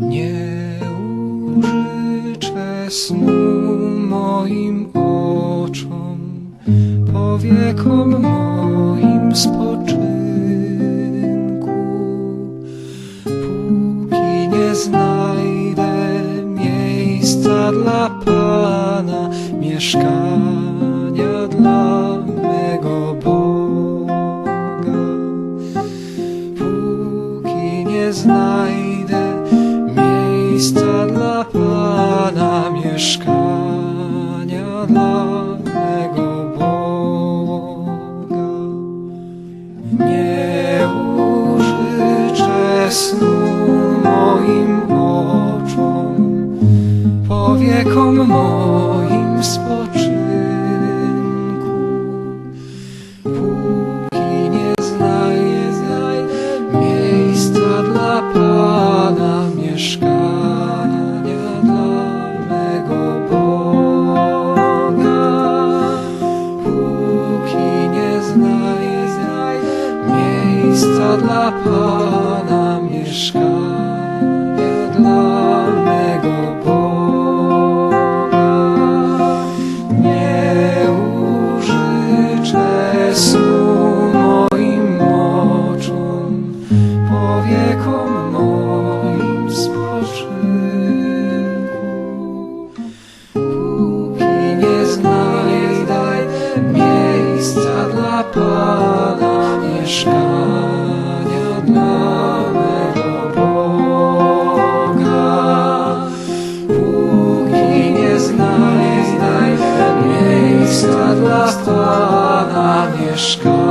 Nie użyczę snu moim oczom, powiekom moim spoczynku, póki nie znajdę miejsca dla Pana, mieszkania dla mego Boga, póki nie znajdę dla Pana, mieszkania dla mego Boga. Nie użyczę snu moim oczom, powiekom moim spoczynku. Póki nie znajdę miejsca dla Pana, mieszkania dla Pana, mieszkania dla mego Boga. Nie użyczę snu moim oczom, powiekom moim spoczynku. Póki nie znajdę miejsca dla Pana, mieszkania znajdę miejsca dla Pana, mieszkania